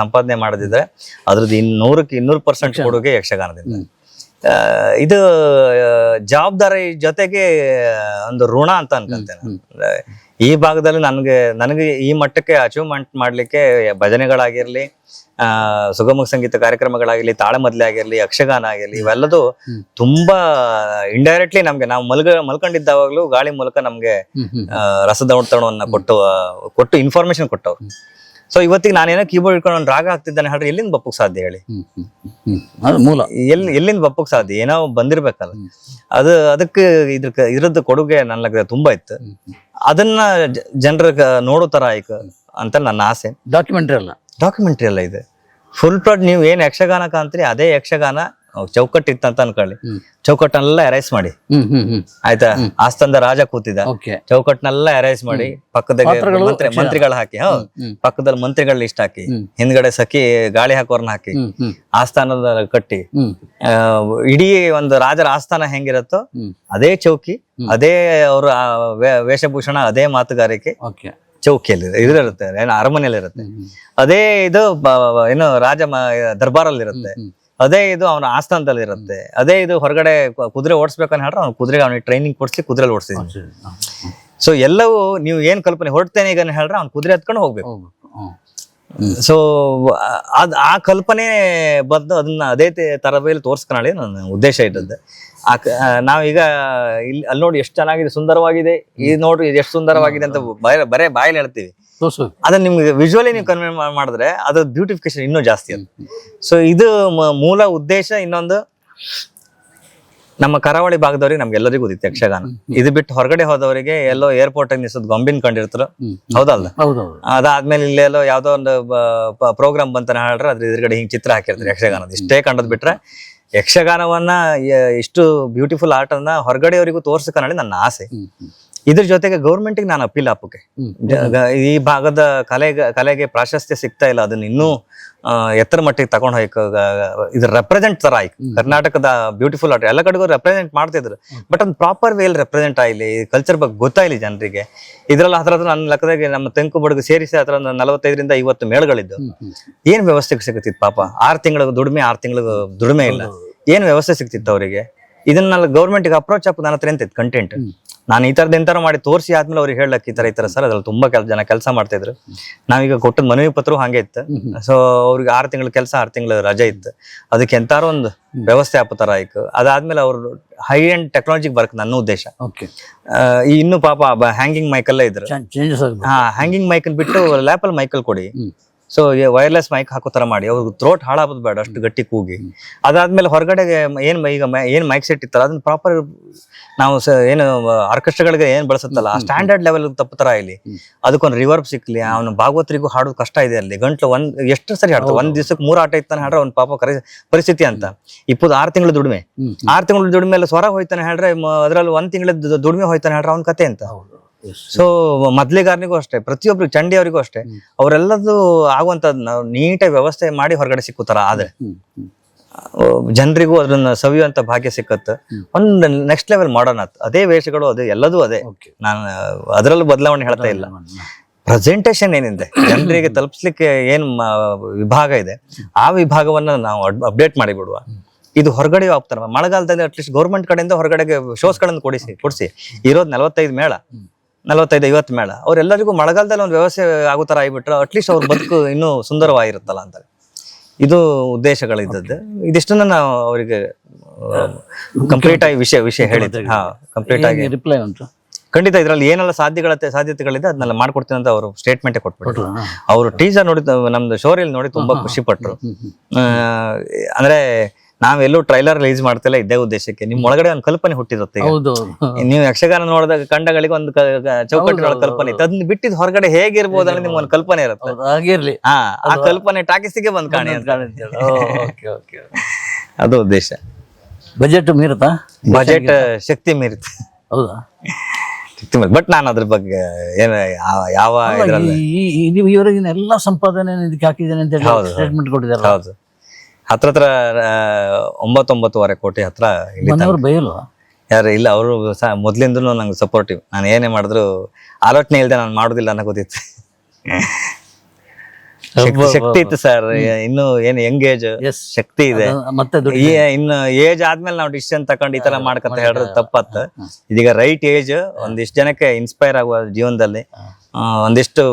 ಸಂಪಾದನೆ ಮಾಡದಿದ್ರೆ ಅದ್ರದ್ದು ಇನ್ನೂರಕ್ಕೆ ಇನ್ನೂರು ಪರ್ಸೆಂಟ್ ಕೊಡುಗೆ ಯಕ್ಷಗಾನದಿಂದ. ಇದು ಜವಾಬ್ದಾರಿ ಜೊತೆಗೆ ಒಂದು ಋಣ ಅಂತ ಅನ್ಕೊಂತೇನೆ. ಈ ಭಾಗದಲ್ಲಿ ನನಗೆ ನನಗೆ ಈ ಮಟ್ಟಕ್ಕೆ ಅಚೀವ್ಮೆಂಟ್ ಮಾಡ್ಲಿಕ್ಕೆ ಭಜನೆಗಳಾಗಿರ್ಲಿ ಆ ಸುಗಮ ಸಂಗೀತ ಕಾರ್ಯಕ್ರಮಗಳಾಗಿರ್ಲಿ ತಾಳಮದ್ಲೆ ಆಗಿರ್ಲಿ ಯಕ್ಷಗಾನ ಆಗಿರ್ಲಿ ಇವೆಲ್ಲದೂ ತುಂಬಾ ಇಂಡೈರೆಕ್ಟ್ಲಿ ನಮ್ಗೆ ನಾವು ಮಲ್ಗ ಮಲ್ಕೊಂಡಿದ್ದಾವಾಗ್ಲೂ ಗಾಳಿ ಮೂಲಕ ನಮ್ಗೆ ರಸದೌತಣವನ್ನು ಕೊಟ್ಟು ಕೊಟ್ಟು ಇನ್ಫಾರ್ಮೇಶನ್ ಕೊಟ್ಟವ್ರು. ಸೊ ಇವತ್ತಿಗೆ ನಾನೇನೋ ಕೀಬೋರ್ಡ್ ಇಟ್ಕೊಂಡು ಒಂದು ರಾಗ ಹಾಕ್ತಿದ್ದಾನೆ ಹೇಳ್ರಿ ಎಲ್ಲಿಂದ ಬಪ್ಪಕ್ ಸಾಧ್ಯ ಹೇಳಿ? ಅದು ಮೂಲ. ಎಲ್ಲಿ ಎಲ್ಲಿಂದ ಬಪ್ಪಕ್ ಸಾಧ್ಯ? ಏನೋ ಬಂದಿರ್ಬೇಕಲ್ಲ. ಅದು ಅದಕ್ಕೆ ಇದ್ರ ಇದ್ರದ್ದು ಕೊಡುಗೆ ನನ್ನ ತುಂಬಾ ಇತ್ತು. ಅದನ್ನ ಜನರ ನೋಡೋ ತರ ಆಯ್ಕೆ ಅಂತ ನನ್ನ ಆಸೆ. ಡಾಕ್ಯುಮೆಂಟ್ರಿ ಅಲ್ಲ. ಡಾಕ್ಯುಮೆಂಟ್ರಿ ಅಲ್ಲ ಇದು. ಫುಲ್ ಪ್ಲಾಟ್ ನೀವು ಏನ್ ಯಕ್ಷಗಾನ ಕಾಣ್ತೀರಿ ಅದೇ ಯಕ್ಷಗಾನ. ಚೌಕಟ್ಟು ಇತ್ತಂತ ಅನ್ಕೊಳ್ಳಿ. ಚೌಕಟ್ಟನ್ನೆಲ್ಲ ಎರೈಸ್ ಮಾಡಿ. ಆಯ್ತಾ? ಆಸ್ತಂದ ರಾಜ ಕೂತಿದ ಚೌಕಟ್ಟನ್ನೆಲ್ಲ ಎರೈಸ್ ಮಾಡಿ ಪಕ್ಕದಾಗ ಮಂತ್ರಿ ಮಂತ್ರಿಗಳು ಹಾಕಿ ಹೌದು. ಪಕ್ಕದಲ್ಲಿ ಮಂತ್ರಿಗಳ ಲಿಸ್ಟ್ ಹಾಕಿ. ಹಿಂದ್ಗಡೆ ಸಖಿ ಗಾಳಿ ಹಾಕೋರ್ನ ಹಾಕಿ ಆಸ್ಥಾನದ ಕಟ್ಟಿ. ಆ, ಇಡೀ ಒಂದು ರಾಜರ ಆಸ್ಥಾನ ಹೆಂಗಿರತ್ತೋ ಅದೇ ಚೌಕಿ ಅದೇ ಅವ್ರ ವೇಷಭೂಷಣ ಅದೇ ಮಾತುಗಾರಿಕೆ ಚೌಕಿಯಲ್ಲಿ ಇದಿರುತ್ತೆ ಏನು ಅರಮನೆಯಲ್ಲಿ ಇರುತ್ತೆ ಅದೇ ಇದು ಏನು ರಾಜ ಮ- ದರ್ಬಾರಲ್ಲಿ ಇರುತ್ತೆ ಹ್ಮ್. ಅದೇ ಇದು ಅವನ ಆಸ್ಥಾನದಲ್ಲಿ ಇರುತ್ತೆ ಅದೇ ಇದು ಹೊರಗಡೆ ಕುದುರೆ ಓಡಿಸ್ಬೇಕಂತ ಹೇಳಿದ್ರೆ ಅವ್ನು ಕುದುರೆಗೆ ಅವನಿಗೆ ಟ್ರೈನಿಂಗ್ ಕೊಡಿಸಿ ಕುದುರೆಲಿ ಓಡಿಸಿದ್ವಿ ಸೊ ಎಲ್ಲವೂ ನೀವು ಏನು ಕಲ್ಪನೆ ಹೊರಡ್ತೇನೆ ಈಗ ಹೇಳಿದ್ರೆ ಅವ್ನು ಕುದುರೆ ಹತ್ಕೊಂಡು ಹೋಗ್ಬೇಕು. ಸೊ ಅದ್ ಆ ಕಲ್ಪನೆ ಬಂದು ಅದನ್ನ ಅದೇ ತರಬೇಲಿ ತೋರಿಸ್ಕೊಳ್ಳಿ ನನ್ನ ಉದ್ದೇಶ ಇದ್ದದ್ದು. ಆ ನಾವೀಗ ಇಲ್ಲಿ ಅಲ್ಲಿ ನೋಡಿ ಎಷ್ಟು ಚೆನ್ನಾಗಿದೆ ಸುಂದರವಾಗಿದೆ. ಇದು ನೋಡ್ರಿ ಇದು ಎಷ್ಟು ಸುಂದರವಾಗಿದೆ ಅಂತ ಬರೇ ಬರೇ ಬಾಯಲ್ಲಿ ಹೇಳ್ತೀವಿ. ಅದನ್ನ ನಿಮ್ಗೆ ವಿಜುವಲಿ ನೀವು ಕನ್ವೆ ಮಾಡಿದ್ರೆ ಅದು ಬ್ಯೂಟಿಫಿಕೇಶನ್ ಇನ್ನೂ ಜಾಸ್ತಿ ಅದು ಸೊ ಇದು ಮೂಲ ಉದ್ದೇಶ ಇನ್ನೊಂದು ನಮ್ಮ ಕರಾವಳಿ ಭಾಗದವ್ರಿಗೆ ನಮ್ಗೆಲ್ಲರಿಗೂ ಗೊತ್ತಿತ್ತು ಯಕ್ಷಗಾನ. ಇದು ಬಿಟ್ಟು ಹೊರಗಡೆ ಹೋದವರಿಗೆ ಎಲ್ಲೋ ಏರ್ಪೋರ್ಟ್ ನಿಲ್ಸೋದು ಗೊಂಬಿನ ಗೊಂಬಿನ್ ಹ್ಮ್. ಹೌದಲ್ಲ ಅದಾದ್ಮೇಲೆ ಇಲ್ಲೆಲ್ಲೋ ಯಾವ್ದೋ ಒಂದು ಪ್ರೋಗ್ರಾಮ್ ಬಂತಾನೆ ಹೇಳ್ರೆ ಅದ್ರ ಎದುರುಗಡೆ ಹಿಂಗ್ ಚಿತ್ರ ಹಾಕಿರ್ತಾರೆ ಯಕ್ಷಗಾನದ. ಇಷ್ಟೇ ಕಂಡದ್ ಬಿಟ್ರೆ ಯಕ್ಷಗಾನವನ್ನ ಇಷ್ಟು ಬ್ಯೂಟಿಫುಲ್ ಆರ್ಟ್ ಅನ್ನ ಹೊರಗಡೆಯವರಿಗೂ ತೋರ್ಸಕ್ಕನ್ನೋದು ನನ್ನ ಆಸೆ. ಇದ್ರ ಜೊತೆಗೆ ಗೌರ್ಮೆಂಟ್ಗೆ ನಾನು ಅಪೀಲ್ ಹಾಪಕ್ಕೆ ಈ ಭಾಗದ ಕಲೆಗೆ ಕಲೆಗೆ ಪ್ರಾಶಸ್ತ್ಯ ಸಿಗ್ತಾ ಇಲ್ಲ. ಅದನ್ನ ಇನ್ನೂ ಎತ್ತರ ಮಟ್ಟಿಗೆ ತಗೊಂಡ್ ಹೋಯ್ಕ ಇದು ರೆಪ್ರೆಸೆಂಟ್ ತರ ಆಯ್ತು ಕರ್ನಾಟಕದ ಬ್ಯೂಟಿಫುಲ್ ಆರ್ಟ್ ಎಲ್ಲ ಕಡೆಗೂ ರೆಪ್ರೆಸೆಂಟ್ ಮಾಡ್ತಿದ್ರು ಬಟ್ ಒಂದು ಪ್ರಾಪರ್ ವೇಲ್ ರೆಪ್ರೆಸೆಂಟ್ ಈ ಕಲ್ಚರ್ ಬಗ್ಗೆ ಗೊತ್ತಾಯಿಲ್ಲ ಜನರಿಗೆ. ಇದ್ರಲ್ಲಿ ಹತ್ರ ನನ್ನ ಲೆಕ್ಕದಾಗೆ ನಮ್ಮ ತೆಂಕು ಬಡಗು ಸೇರಿಸಿ ಹತ್ರ ಒಂದು ನಲವತ್ತೈದರಿಂದ ಐವತ್ತು ಮೇಳಗಳಿದ್ದು. ಏನ್ ವ್ಯವಸ್ಥೆ ಸಿಗ್ತಿತ್ತು ಪಾಪ? ಆರು ತಿಂಗಳ ದುಡಿಮೆ ಆರು ತಿಂಗಳ ದುಡಿಮೆ ಇಲ್ಲ. ಏನ್ ವ್ಯವಸ್ಥೆ ಸಿಗ್ತಿತ್ತು ಅವರಿಗೆ? ಇದನ್ನ ಗೌರ್ಮೆಂಟ್ಗೆ ಅಪ್ರೋಚ್ ಹಾಕೋದು ನನ್ನ ಹತ್ರ ಎಂತಿತ್ತು ಕಂಟೆಂಟ್ ನಾನು ಈ ಥರದ್ದು ಎಂತಾರು ಮಾಡಿ ತೋರಿಸಿ ಆದ್ಮೇಲೆ ಅವ್ರಿಗೆ ಹೇಳಕ್ ಈ ತರ ಈ ತರ ಸರ್ ಅದ್ರಲ್ಲಿ ತುಂಬಾ ಕೆಲ ಜನ ಕೆಲಸ ಮಾಡ್ತಿದ್ರು ನಾವೀಗ ಕೊಟ್ಟದ ಮನವಿ ಪತ್ರ ಹಾಗೆ ಇತ್ತು. ಸೊ ಅವ್ರಿಗೆ ಆರು ತಿಂಗಳ ಕೆಲಸ ಆರು ತಿಂಗಳ ರಜೆ ಇತ್ತು. ಅದಕ್ಕೆ ಎಂತಾರು ಒಂದು ವ್ಯವಸ್ಥೆ ತರ ಆಯ್ತು ಅದಾದ್ಮೇಲೆ ಅವ್ರು ಹೈ ಅಂಡ್ ಟೆಕ್ನಾಲಜಿಗೆ ಬರ್ಕ್ ನನ್ನ ಉದ್ದೇಶ. ಈ ಇನ್ನು ಪಾಪ ಹ್ಯಾಂಗಿಂಗ್ ಮೈಕಲ್ಲೇ ಇದ್ರು. ಹ್ಯಾಂಗಿಂಗ್ ಮೈಕಲ್ ಬಿಟ್ಟು ಲ್ಯಾಪಲ್ ಮೈಕಲ್ ಕೊಡಿ. ಸೊ ವೈರ್ಲೆಸ್ ಮೈಕ್ ಹಾಕೋ ತರ ಮಾಡಿ. ಅವ್ರಿಗೆ ಥ್ರೋಟ್ ಹಾಳಾಗೋದು ಬೇಡ ಅಷ್ಟು ಗಟ್ಟಿ ಕೂಗಿ. ಅದಾದ್ಮೇಲೆ ಹೊರಗಡೆಗೆ ಏನು ಈಗ ಏನು ಮೈಕ್ ಸೆಟ್ ಇತ್ತಲ್ಲ ಅದನ್ನ ಪ್ರಾಪರ್ ನಾವು ಏನು ಆರ್ಕೆಸ್ಟ್ರಾಗಳಿಗೆ ಏನ್ ಬಳಸುತ್ತಲ್ಲ ಆ ಸ್ಟ್ಯಾಂಡರ್ಡ್ ಲೆವೆಲ್ ತಪ್ಪು ತರ ಇಲ್ಲಿ. ಅದಕ್ಕೊಂದು ರಿವರ್ಬ್ ಸಿಕ್ಲಿ ಅವನು ಭಾಗವತರಿಗೂ ಹಾಡೋದು ಕಷ್ಟ ಇದೆ ಅಲ್ಲಿ. ಗಂಟ್ಲು ಒಂದ್ ಎಷ್ಟು ಸರಿ ಹಾಡ್ತಾರೆ ಒಂದ್ ದಿವಸಕ್ಕೆ ಮೂರು ಆಟ ಇತ್ತಾನೆ ಹಾಡ್ರೆ ಅವ್ನ ಪಾಪ ಕರೆ ಪರಿಸ್ಥಿತಿ ಅಂತ. ಇಪ್ಪತ್ತು ಆರು ತಿಂಗಳು ದುಡಿಮೆ. ಆರು ತಿಂಗಳು ದುಡಿಮೆ ಸ್ವರ ಹೋಯ್ತಾನೆ ಹೇಳ್ರೆ ಅದರಲ್ಲಿ ಒಂದ್ ತಿಂಗಳ ದುಡಿಮೆ ಹೋಯ್ತಾನೆ ಹೇಳ್ರೆ ಅವ್ನ ಕತೆ ಅಂತ. ಸೊ ಮೊದ್ಲಿಗಾರನಿಗೂ ಅಷ್ಟೇ ಪ್ರತಿಯೊಬ್ರು ಚಂಡಿಯವರಿಗೂ ಅಷ್ಟೇ ಅವರೆಲ್ಲದು ಆಗುವಂತದ್ ನಾವು ನೀಟಾಗಿ ವ್ಯವಸ್ಥೆ ಮಾಡಿ ಹೊರಗಡೆ ಸಿಕ್ಕುತ್ತಾರ ಆದ್ರೆ ಜನರಿಗೂ ಅದನ್ನ ಸವಿಯುವಂತ ಭಾಗ್ಯ ಸಿಕ್ಕತ್ತ. ಒಂದು ನೆಕ್ಸ್ಟ್ ಲೆವೆಲ್ ಮಾಡೋಣ ಅದೇ ವೇಷಗಳು ಅದೇ ಎಲ್ಲದೂ ಅದೇ. ನಾನು ಅದರಲ್ಲೂ ಬದಲಾವಣೆ ಹೇಳ್ತಾ ಇಲ್ಲ. ಪ್ರೆಸೆಂಟೇಶನ್ ಏನಿದೆ? ಜನರಿಗೆ ತಲುಪಿಸ್ಲಿಕ್ಕೆ ಏನ್ ವಿಭಾಗ ಇದೆ? ಆ ವಿಭಾಗವನ್ನ ನಾವು ಅಪ್ಡೇಟ್ ಮಾಡಿಬಿಡುವ. ಇದು ಹೊರಗಡೆ ಹೋಗ್ತಾರೆ ಮಳೆಗಾಲದಲ್ಲಿ ಅಟ್ಲೀಸ್ಟ್ ಗೌರ್ಮೆಂಟ್ ಕಡೆಯಿಂದ ಹೊರಗಡೆಗೆ ಶೋಸ್ಗಳನ್ನು ಕೊಡಿಸಿ ಕೊಡಿಸಿ. ಇರೋದು ನಲವತ್ತೈದು ಮೇಳ. ನಲವತ್ತೈದು ಐವತ್ತು ಮೇಳ. ಅವರೆಲ್ಲರಿಗೂ ಮಳೆಗಾಲದಲ್ಲಿ ಒಂದು ವ್ಯವಸ್ಥೆ ಆಗೋ ಥರ ಆಗಿಬಿಟ್ರೆ ಅಟ್ಲೀಸ್ಟ್ ಅವ್ರ ಬದುಕು ಇನ್ನೂ ಸುಂದರವಾಗಿರುತ್ತಲ್ಲ ಅಂತಾರೆ ಇದು ಉದ್ದೇಶಗಳಿದ್ದದ್ದು. ಇದಿಷ್ಟನ್ನ ನಾವು ಅವರಿಗೆ ಕಂಪ್ಲೀಟ್ ಆಗಿ ವಿಷಯ ವಿಷಯ ಹೇಳಿದ್ವಿ ಹಾ ಕಂಪ್ಲೀಟ್ ಆಗಿ. ರಿಪ್ಲೈ ಉಂಟು? ಖಂಡಿತ ಇದರಲ್ಲಿ ಏನೆಲ್ಲ ಸಾಧ್ಯಗಳ ಸಾಧ್ಯತೆಗಳಿದೆ ಅದನ್ನೆಲ್ಲ ಮಾಡ್ಕೊಡ್ತೀನಿ ಅಂತ ಅವರು ಸ್ಟೇಟ್ಮೆಂಟ್ ಕೊಟ್ಬಿಟ್ರು. ಅವರು ಟೀಸರ್ ನೋಡಿ ನಮ್ದು ಶೋರಿಯಲ್ಲಿ ನೋಡಿ ತುಂಬಾ ಖುಷಿ ಪಟ್ರು ಅಂದ್ರೆ ನಾವೆಲ್ಲೂ ಟ್ರೈಲರ್ ರಿಲೀಸ್ ಮಾಡ್ತಿಲ್ಲ ಇದೇ ಉದ್ದೇಶಕ್ಕೆ. ನಿಮ್ ಒಳಗಡೆ ಒಂದು ಕಲ್ಪನೆ ಹುಟ್ಟಿರುತ್ತೆ. ಹೌದು. ನೀವು ಯಕ್ಷಗಾನ ನೋಡಿದಾಗ ಕಂಡಗಳಿಗೆ ಒಂದು ಚೌಕಟ್ಟಿನ ಕಲ್ಪನೆ ಇತ್ತು. ಅದನ್ನ ಬಿಟ್ಟಿದ್ ಹೊರಗಡೆ ಹೇಗಿರ್ಬೋದು ಅನ್ನೋ ನಿಮ್ಗೆ ಒಂದು ಕಲ್ಪನೆ ಇರುತ್ತೆ. ಹಾಗಿರ್ಲಿ. ಹಾ ಆ ಕಲ್ಪನೆ ಟಾಕಿಸಿಗೆ ಬಂದ್ ಕಾಣಿ ಅದು. ಉದ್ದೇಶ. ಬಜೆಟ್ ಮೀರುತ್ತಾ? ಬಜೆಟ್ ಶಕ್ತಿ ಮೀರುತ್ತೆ. ಹೌದಾ? ಬಟ್ ನಾನು ಅದ್ರ ಬಗ್ಗೆ ಏನ ಯಾವ- ಇದ್ರಲ್ಲಿ ಇವರಿಗಿನ ಎಲ್ಲ ಸಂಪಾದನೆ ಇದಕ್ಕೆ ಹಾಕಿದ್ದೇನೆ ಅಂತ ಹೇಳಿ ಸ್ಟೇಟ್ಮೆಂಟ್ ಕೊಟ್ಟಿದ್ದಾರೆ ಹೌದು. ಹತ್ರ ಹತ್ರ ಒಂಬತ್ತೊಂಬತ್ತುವರೆ ಕೋಟಿ ಹತ್ರ ಇಲ್ಲಿ ಮನೆಯವರು ಯಾರು ಇಲ್ಲ ಅವರು ಸಹ ಮೊದ್ಲಿಂದಲೂ ನಂಗೆ ಸಪೋರ್ಟಿವ್ ನಾನು ಏನೇ ಮಾಡಿದ್ರು ಆಲೋಚನೆ ಇಲ್ಲದೆ ನಾನು ಮಾಡುದಿಲ್ಲ ಅನ್ನೋ ಗೊತ್ತಿತ್ತು. ಶಕ್ತಿ ಇತ್ತು ಸರ್. ಇನ್ನು ಏನು ಯಂಗ್ ಏಜ್ ಶಕ್ತಿ ಇದೆ. ಮತ್ತೆ ಇನ್ನು ಏಜ್ ಆದ್ಮೇಲೆ ನಾವು ಡಿಸಿಷನ್ ತಕೊಂಡು ಈ ತರ ಮಾಡ್ಕಂತ ಹೇಳಿದ್ರೆ ತಪ್ಪತ್ತ. ಇದೀಗ ರೈಟ್ ಏಜ್ ಒಂದಿಷ್ಟು ಜನಕ್ಕೆ ಇನ್ಸ್ಪೈರ್ ಆಗುವ ಜೀವನದಲ್ಲಿ ಒಂದಿಷ್ಟು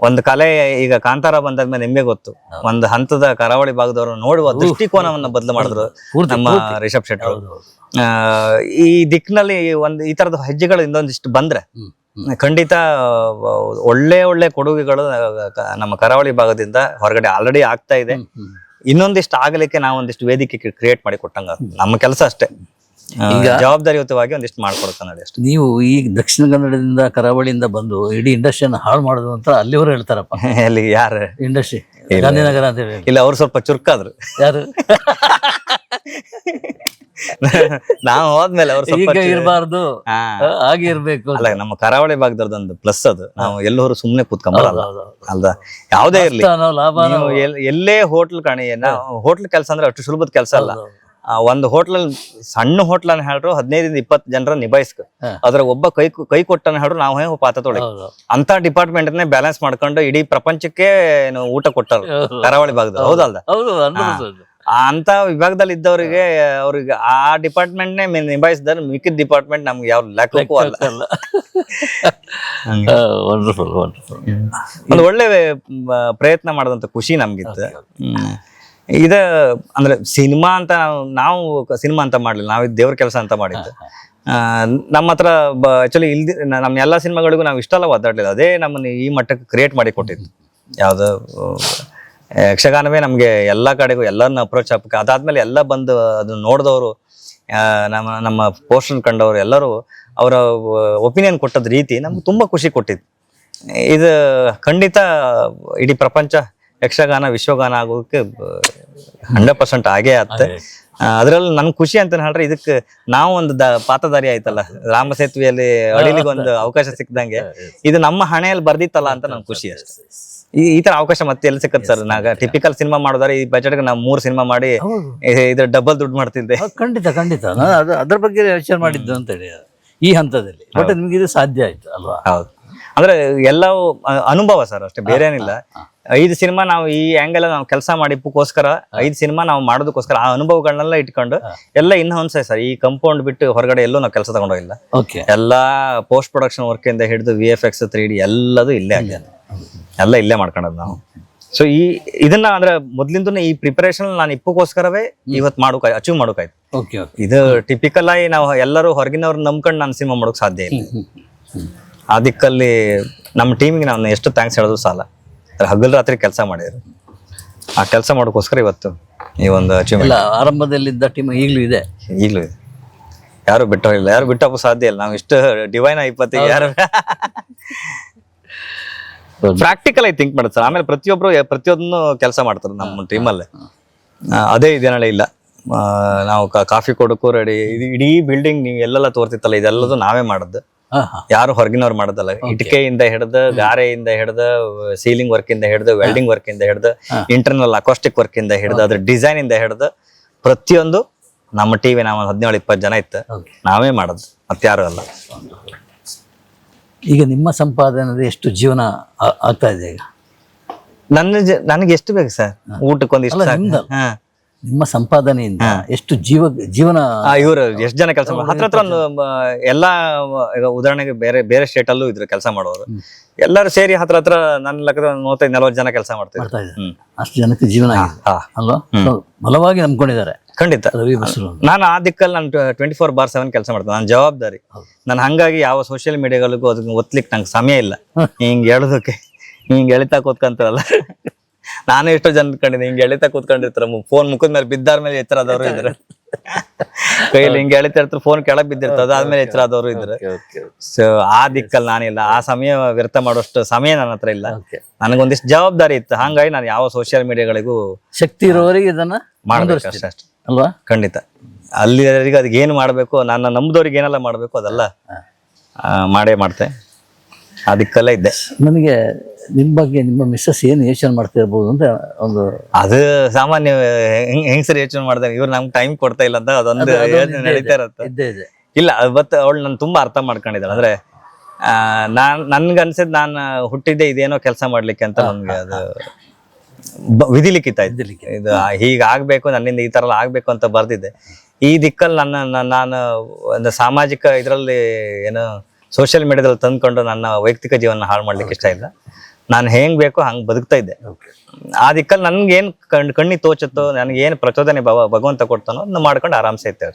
ಒಂದು ಕಲೆ ಈಗ ಕಾಂತಾರ ಬಂದಾದ್ಮೇಲೆ ನಿಮಗೆ ಗೊತ್ತು. ಒಂದು ಹಂತದ ಕರಾವಳಿ ಭಾಗದವರು ನೋಡುವ ದೃಷ್ಟಿಕೋನವನ್ನ ಬದಲು ಮಾಡಿದ್ರು ನಮ್ಮ ರಿಷಬ್ ಶೆಟ್ಟರು ಆ, ಈ ದಿಕ್ಕಿನಲ್ಲಿ ಒಂದು ಈ ತರದ ಹೆಜ್ಜೆಗಳು ಇನ್ನೊಂದಿಷ್ಟು ಬಂದ್ರೆ. ಖಂಡಿತ ಒಳ್ಳೆ ಒಳ್ಳೆ ಕೊಡುಗೆಗಳು ನಮ್ಮ ಕರಾವಳಿ ಭಾಗದಿಂದ ಹೊರಗಡೆ ಆಲ್ರೆಡಿ ಆಗ್ತಾ ಇದೆ. ಇನ್ನೊಂದಿಷ್ಟು ಆಗಲಿಕ್ಕೆ ನಾವು ಒಂದಿಷ್ಟು ವೇದಿಕೆ ಕ್ರಿಯೇಟ್ ಮಾಡಿ ಕೊಟ್ಟಂಗ. ನಮ್ಮ ಕೆಲಸ ಅಷ್ಟೇ. ಆ, ಜವಾಬ್ದಾರಿಯುತವಾಗಿ ಒಂದಿಷ್ಟು ಮಾಡ್ಕೊಡ್ತಾನೆ ನೋಡಿ ಅಷ್ಟೇ. ನೀವು ಈ ದಕ್ಷಿಣ ಕನ್ನಡದಿಂದ ಕರಾವಳಿಯಿಂದ ಬಂದು ಇಡೀ ಇಂಡಸ್ಟ್ರಿಯನ್ನು ಹಾಳು ಮಾಡೋದು ಅಂತ ಅಲ್ಲಿವರು ಹೇಳ್ತಾರಪ್ಪ. ಅಲ್ಲಿ ಯಾರು? ಇಂಡಸ್ಟ್ರಿ ಗಾಂಧಿನಗರ ಅಂತ ಹೇಳಿ. ಇಲ್ಲ ಅವ್ರು ಸ್ವಲ್ಪ ಚುರುಕಾದ್ರು. ಯಾರು? ನಾವು ಹೋದ್ಮೇಲೆ ಅವ್ರು ಸ್ವಲ್ಪ ಈಗ ಇರಬಾರ್ದು. ಹಾಗೆ ಇರ್ಬೇಕು ಅಲ್ಲ ನಮ್ಮ ಕರಾವಳಿ ಭಾಗದವ್ರದೊಂದು ಪ್ಲಸ್ ಅದು. ನಾವು ಎಲ್ಲರೂ ಸುಮ್ನೆ ಕೂತ್ಕೊಂಬರಲ್ಲ. ಅಲ್ದ? ಯಾವ್ದೇ ಇರ್ಲಿ. ಎಲ್- ಎಲ್ಲೇ ಹೋಟ್ಲ್ ಕಾಣಿ ನಾವು ಹೋಟ್ಲ್ ಕೆಲಸ ಅಂದ್ರೆ ಅಷ್ಟು ಸುಲಭದ ಕೆಲಸ ಅಲ್ಲ. ಒಂದು ಹೋಟ್ಲ್ ಸಣ್ಣ ಹೋಟ್ಲ್ ಅನ್ನ ಹೇಳ್ರು ಹದಿನೈದಿಂದ ಇಪ್ಪತ್ತು ಜನರ ನಿಭಾಯಿಸ್ಕ. ಅದ್ರ ಒಬ್ಬ ಕೈ ಕೈ ಕೊಟ್ಟನ ಹೇಳ್ರು ನಾವು ಹೆಂಗ್ ಪಾತ್ರ ತೊಳಿ. ಅಂತ ಡಿಪಾರ್ಟ್ಮೆಂಟ್ ನೇ ಬ್ಯಾಲೆನ್ಸ್ ಮಾಡ್ಕೊಂಡು ಇಡೀ ಪ್ರಪಂಚಕ್ಕೆ ಏನು ಊಟ ಕೊಟ್ಟರು. ಕರಾವಳಿ ಭಾಗದ ಹೌದಲ್ದ? ಹೌದು ಹೌದು ಆ ಅಂತ ವಿಭಾಗದಲ್ಲಿ ಇದ್ದವರಿಗೆ ಅವ್ರಿಗೆ ಆ ಡಿಪಾರ್ಟ್ಮೆಂಟ್ ನೇ ನಿಭಾಯಿಸಿದ್ರೆ ಮಿಕ್ಕಿದ ಡಿಪಾರ್ಟ್ಮೆಂಟ್ ನಮ್ಗೆ ಯಾವ ಲೆಕ್ಕಕ್ಕೂ ಅಲ್ಲ ಒಂದು ಒಳ್ಳೆ ಪ್ರಯತ್ನ ಮಾಡದಂತ ಖುಷಿ ನಮ್ಗಿತ್ತು. ಇದ ಅಂದ್ರೆ ಸಿನಿಮಾ ಅಂತ ನಾವು ಸಿನಿಮಾ ಅಂತ ಮಾಡ್ಲಿಲ್ಲ. ನಾವು ದೇವ್ರ ಕೆಲಸ ಅಂತ ಮಾಡಿದ್ದು. ನಮ್ಮ ಹತ್ರ ಆಕ್ಚುಲಿ ಇಲ್ದಿ ನಮ್ಮ ಎಲ್ಲಾ ಸಿನಿಮಾಗಳಿಗೂ ನಾವು ಇಷ್ಟೆಲ್ಲ ಒದ್ದಾಡ್ಲಿಲ್ಲ. ಅದೇ ನಮ್ಮನ್ನ ಈ ಮಟ್ಟಕ್ಕೆ ಕ್ರಿಯೇಟ್ ಮಾಡಿ ಕೊಟ್ಟಿದ್ದು. ಯಾವುದು ಯಕ್ಷಗಾನವೇ ನಮಗೆ ಎಲ್ಲಾ ಕಡೆಗೂ ಎಲ್ಲರನ್ನ ಅಪ್ರೋಚ್ ಅದಾದ ಅದಾದ್ಮೇಲೆ ಎಲ್ಲ ಬಂದು ಅದನ್ನ ನೋಡಿದವರು ನಮ್ಮ ನಮ್ಮ ಪೋಸ್ಟರ್ ಕಂಡವರು ಎಲ್ಲರೂ ಅವರ ಒಪಿನಿಯನ್ ಕೊಟ್ಟದ ರೀತಿ ನಮ್ಗೆ ತುಂಬಾ ಖುಷಿ ಕೊಟ್ಟಿದ್ದು. ಇದು ಖಂಡಿತ ಇಡೀ ಪ್ರಪಂಚ ಯಕ್ಷಗಾನ ವಿಶ್ವಗಾನ ಆಗೋದಕ್ಕೆ ಹಂಡ್ರೆಡ್ ಪರ್ಸೆಂಟ್ ಆಗೇ ಆತ ಅದ್ರಲ್ಲಿ ನನ್ ಖುಷಿ ಅಂತ ಹೇಳ್ರೆ ಇದಕ್ಕೆ ನಾವು ಒಂದು ದ ಪಾತದಾರಿ ಆಯ್ತಲ್ಲ ರಾಮ ಸೇತುವೆಯಲ್ಲಿ ಅಡಿಲಿಗೆ ಒಂದು ಅವಕಾಶ ಸಿಕ್ದಂಗೆ ಇದು ನಮ್ಮ ಹಣೆಯಲ್ಲಿ ಬರ್ದಿತ್ತಲ್ಲ ಅಂತ ನನ್ ಖುಷಿ ಅಷ್ಟೇ. ಈ ಈ ತರ ಅವಕಾಶ ಮತ್ತೆ ಎಲ್ಲಿ ಸಿಕ್ಕತ್ ಸರ್? ನಾಗ ಟಿಪಿಕಲ್ ಸಿನಿಮಾ ಮಾಡೋದಾರೆ ಈ ಬಜೆಟ್ಗೆ ನಾವು ಮೂರ್ ಸಿನಿಮಾ ಮಾಡಿ ಇದ್ರ ಡಬಲ್ ದುಡ್ಡು ಮಾಡ್ತಿದ್ದೆ. ಖಂಡಿತ ಖಂಡಿತ. ನಾನು ಅದ್ರ ಬಗ್ಗೆ ಯೋಚನೆ ಮಾಡಿದ್ದು ಅಂತ ಹೇಳಿ ಈ ಹಂತದಲ್ಲಿ. ಬಟ್ ನಿಮ್ಗೆ ಇದು ಸಾಧ್ಯ ಆಯ್ತು ಅಲ್ವಾ? ಹೌದು. ಅಂದ್ರೆ ಎಲ್ಲವೂ ಅನುಭವ ಸರ್ ಅಷ್ಟೇ ಬೇರೆ ಏನಿಲ್ಲ ಐದು ಸಿನಿಮಾ ನಾವು ಈ ಆಂಗಲ್ ನಾವು ಕೆಲಸ ಮಾಡಿಪ್ಪಕ್ಕೋಸ್ಕರ ಐದು ಸಿನಿಮಾ ನಾವು ಮಾಡೋದಕ್ಕೋಸ್ಕರ ಆ ಅನುಭವಗಳನ್ನೆಲ್ಲ ಇಟ್ಕೊಂಡು ಎಲ್ಲ ಇನ್ ಹೊನ್ಸೆ ಸರ್. ಈ ಕಂಪೌಂಡ್ ಬಿಟ್ಟು ಹೊರಗಡೆ ಎಲ್ಲೂ ನಾವು ಕೆಲಸ ತಗೊಂಡೋಗಿಲ್ಲ ಎಲ್ಲಾ ಪೋಸ್ಟ್ ಪ್ರೊಡಕ್ಷನ್ ವರ್ಕ್ ಇಂದ ಹಿಡಿದು V F X three D ಎಲ್ಲದು ಇಲ್ಲೇ ಆಗ್ಯಾದ ಎಲ್ಲ ಇಲ್ಲೇ ಮಾಡ್ಕೊಂಡದ್ ನಾವು. ಸೊ ಈ ಇದನ್ನ ಅಂದ್ರೆ ಮೊದ್ಲಿಂದ ಈ ಪ್ರಿಪರೇಷನ್ ನಾನು ಇಪ್ಪಕ್ಕೋಸ್ಕರವೇ ಇವತ್ತು ಮಾಡೋಕೆ ಅಚೀವ್ ಮಾಡೋಕಾಯ್ತು. ಇದು ಟಿಪಿಕಲ್ ಆಗಿ ನಾವು ಎಲ್ಲರೂ ಹೊರಗಿನವ್ರು ನಂಬ್ಕೊಂಡು ನಾನು ಸಿನಿಮಾ ಮಾಡೋಕೆ ಸಾಧ್ಯ ಇಲ್ಲ. ಆ ದಿಕ್ಕಲ್ಲಿ ನಮ್ಮ ಟೀಮಿಗೆ ನಾನು ಎಷ್ಟು ಥ್ಯಾಂಕ್ಸ್ ಹೇಳೋದು ಸಾಲ. ಹಗಲು ರಾತ್ರಿ ಕೆಲಸ ಮಾಡಿದ್ರು. ಆ ಕೆಲಸ ಮಾಡೋಕ್ಕೋಸ್ಕರ ಇವತ್ತು ಈ ಒಂದು ಅಚೀವ್ಮೆಂಟ್ ಇಲ್ಲ ಆರಂಭದಲ್ಲಿದ್ದ ಟೀಮ್ ಈಗಲೂ ಇದೆ. ಈಗಲೂ ಇದೆ. ಯಾರು ಬಿಟ್ಟು ಹೋಗಿಲ್ಲ ಯಾರು ಬಿಟ್ಟಪ್ಪ ಸಾಧ್ಯ ಇಲ್ಲ. ನಾವು ಇಷ್ಟು ಡಿವೈನ್ ಇಪ್ಪತ್ತೈದು ಯಾರು ಪ್ರಾಕ್ಟಿಕಲ್ ಆಗಿ ಥಿಂಕ್ ಮಾಡುತ್ತೆ ಸರ್ ಆಮೇಲೆ ಪ್ರತಿಯೊಬ್ರು ಯ- ಪ್ರತಿಯೊಂದನ್ನು ಕೆಲಸ ಮಾಡ್ತಾರೆ ನಮ್ಮ ಟೀಮಲ್ಲೇ ಅದೇ ಇದೇನಲ್ಲ ಇಲ್ಲ. ನಾವು ಕಾಫಿ ಕೊಡೋಕ್ಕೂ ರೆಡಿ ಇಡೀ ಬಿಲ್ಡಿಂಗ್ ನೀವು ಎಲ್ಲೆಲ್ಲ ತೋರ್ತಿತ್ತಲ್ಲ ಇದೆಲ್ಲದೂ ನಾವೇ ಮಾಡದ್ದು ಯಾರು ಹೊರಗಿನವ್ರು ಮಾಡೋದಲ್ಲ. ಇಟಕೆಯಿಂದ ಹಿಡಿದು ಗಾರೆಯಿಂದ ಹಿಡಿದು ಸೀಲಿಂಗ್ ವರ್ಕ್ ಇಂದ ಹಿಡಿದು ವೆಲ್ಡಿಂಗ್ ವರ್ಕ್ ಇಂದ ಹಿಡಿದು ಇಂಟರ್ನಲ್ ಅಕೋಸ್ಟಿಕ್ ವರ್ಕ್ ಇಂದ ಹಿಡಿದು ಅದ್ರ ಡಿಸೈನ್ ಇಂದ ಹಿಡಿದು ಪ್ರತಿಯೊಂದು ನಮ್ಮ ಟಿವಿ ನಾವು ಹದಿನೇಳು ಇಪ್ಪತ್ತು ಜನ ಇತ್ತು. ನಾವೇ ಮಾಡೋದು. ಮತ್ತಾರು ಅಲ್ಲ. ಈಗ ನಿಮ್ಮ ಸಂಪಾದನೆ ಎಷ್ಟು ಜೀವನ ಆಗ್ತಾ ಇದೆ ಈಗ? ನನ್ನ ನನಗೆ ಎಷ್ಟು ಬೇಕು ಸರ್? ಊಟಕ್ಕೊಂದು ಇಷ್ಟ ಹಾ. ನಿಮ್ಮ ಸಂಪಾದನೆಯಿಂದ ಎಷ್ಟು ಜೀವ ಜೀವನ ಇವರು ಎಷ್ಟು ಜನ ಕೆಲಸ ಹತ್ರ ಹತ್ರ ಒಂದು ಎಲ್ಲಾ ಈಗ ಉದಾಹರಣೆಗೆ ಬೇರೆ ಬೇರೆ ಸ್ಟೇಟ್ ಅಲ್ಲೂ ಇದ್ರು ಕೆಲಸ ಮಾಡೋರು. ಎಲ್ಲರೂ ಸೇರಿ ಹತ್ರ ಹತ್ರ ನನ್ನ ಲೆಕ್ಕದ ಮೂವತ್ತೈದು ನಲವತ್ತು ಜನ ಕೆಲಸ ಮಾಡ್ತಿದ್ರು. ಮಾಡ್ತಾ ಇದ್ದಾರೆ. ಅಷ್ಟು ಜನಕ್ಕೆ ಜೀವನ ಅಲ್ವಾ? ಬಲವಾಗಿ ನಂಬ್ಕೊಂಡಿದ್ದಾರೆ. ಖಂಡಿತ. ನಾನು ಆ ದಿಕ್ಕಲ್ಲಿ ನಾನು ಟ್ವೆಂಟಿ ಫೋರ್ ಬಾರ್ ಸೆವೆನ್ ಕೆಲಸ ಮಾಡ್ತೇನೆ. ನಾನು ಜವಾಬ್ದಾರಿ. ನಾನು ಹಂಗಾಗಿ ಯಾವ ಸೋಷಿಯಲ್ ಮೀಡಿಯಾಗಳಿಗೂ ಅದಕ್ಕೆ ಒತ್ತಲಿಕ್ಕೆ ನಂಗೆ ಸಮಯ ಇಲ್ಲ. ಹಿಂಗೆ ಹೇಳೋದಕ್ಕೆ ಹಿಂಗೆ ಎಳಿತಾ ಕೂತ್ಕೊಂತಾರಲ್ಲ. ನಾನು ಎಷ್ಟೋ ಜನ ಕಂಡಿದ್ದೆ. ಹಿಂಗೆ ಎಳಿತಾ ಕೂತ್ಕೊಂಡಿರ್ತಾರ. ಫೋನ್ ಮುಖದ ಮೇಲೆ ಬಿದ್ದಾರ ಮೇಲೆ ಎಚ್ಚರ ಆದವರು ಇದ್ರೆ. ಕೈಯಲ್ಲಿ ಹಿಂಗೆ ಎಳಿತಾ ಇರ್ತಾರೆ ಫೋನ್ ಕೆಳಗೆ ಬಿದ್ದಿರ್ತದೆ. ಆದ್ಮೇಲೆ ಎಚ್ಚರ ಆದವರು ಇದ್ರೆ. ಸೊ ಆ ದಿಕ್ಕಲ್ಲಿ ನಾನಿಲ್ಲ. ಆ ಸಮಯ ವ್ಯರ್ಥ ಮಾಡೋಷ್ಟು ಸಮಯ ನನ್ನ ಹತ್ರ ಇಲ್ಲ. ನನಗೊಂದಿಷ್ಟು ಜವಾಬ್ದಾರಿ ಇತ್ತು. ಹಂಗಾಗಿ ನಾನು ಯಾವ ಸೋಷಿಯಲ್ ಮೀಡಿಯಾಗಳಿಗೂ ಶಕ್ತಿ ಇರೋವರೆಗೆ ಇದನ್ನ ಮಾಡಬೇಕಷ್ಟೇ ಅಷ್ಟೇ. ಅಲ್ವಾ? ಖಂಡಿತ. ಅಲ್ಲಿ ಅದಕ್ಕೆ ಏನು ಮಾಡಬೇಕು ನನ್ನ ನಂಬಿದವ್ರಿಗೆ ಏನೆಲ್ಲ ಮಾಡಬೇಕು ಅದೆಲ್ಲ ಆ, ಮಾಡೇ ಮಾಡ್ತೆ. ಅದಕ್ಕೆಲ್ಲ ಇದ್ದೆ. ನನಗೆ ನಿಮ್ಮ ಬಗ್ಗೆ ನಿಮ್ಮ ಮಿಸ್ಸಸ್ ಏನು ಯೋಚನೆ ಮಾಡ್ತಿರ್ಬೋದು ಅಂತ ಒಂದು ಅದು ಸಾಮಾನ್ಯ ಹೆಂಗ್ ಹೆಂಗಸರು ಯೋಚನೆ ಮಾಡ್ತಾರೆ ಇವ್ರು ನಮ್ಗೆ ಟೈಮ್ ಕೊಡ್ತಾ ಇಲ್ಲ ಅಂತ ಅದೊಂದು ಯೋಚನೆ ನಡೀತಾ ಇರತ್ತೆ. ಇದ್ದೇ ಇದೆ. ಇಲ್ಲ ಬಟ್ ಅವಳು ನಾನು ತುಂಬಾ ಅರ್ಥ ಮಾಡ್ಕೊಂಡಿದ್ದಾಳೆ. ಅಂದ್ರೆ ನಾನ್ ನನ್ಗೆ ಅನ್ಸಿದ್ ನಾನು ಹುಟ್ಟಿದ್ದೆ ಇದೇನೋ ಕೆಲಸ ಮಾಡ್ಲಿಕ್ಕೆ ಅಂತ ನನ್ಗೆ ಅದು ಇತ್ತು ಇದು ಹೀಗೆ ಆಗ್ಬೇಕು ನನ್ನಿಂದ ಈ ತರ ಆಗಬೇಕು ಅಂತ ಬರ್ದಿದ್ದೆ. ಈ ದಿಕ್ಕಲ್ಲಿ ನನ್ನ- ನಾನು ಒಂದು ಸಾಮಾಜಿಕ ಇದರಲ್ಲಿ ಏನೋ ಸೋಷಿಯಲ್ ಮೀಡಿಯಾದಲ್ಲಿ ತಂದ್ಕೊಂಡು ನನ್ನ ವೈಯಕ್ತಿಕ ಜೀವನ ಹಾಳು ಮಾಡ್ಲಿಕ್ಕೆ ಇಷ್ಟ ಇಲ್ಲ. ನಾನು ಹೆಂಗ್ ಬೇಕೋ ಹಂಗ್ ಬದುಕ್ತಾ ಇದ್ದೆ. ಆ ದಿಕ್ಕಲ್ಲಿ ನನ್ಗೆ ಏನ್ ಕಣ್ ಕಣ್ಣಿ ತೋಚುತ್ತೋ ನನಗೆ ಏನ್ ಪ್ರಚೋದನೆ ಭಗವಂತ ಕೊಡ್ತಾನೋ ಅದನ್ನ ಮಾಡ್ಕೊಂಡು ಆರಾಮ್ಸೆ ಇರ್ತೇವೆ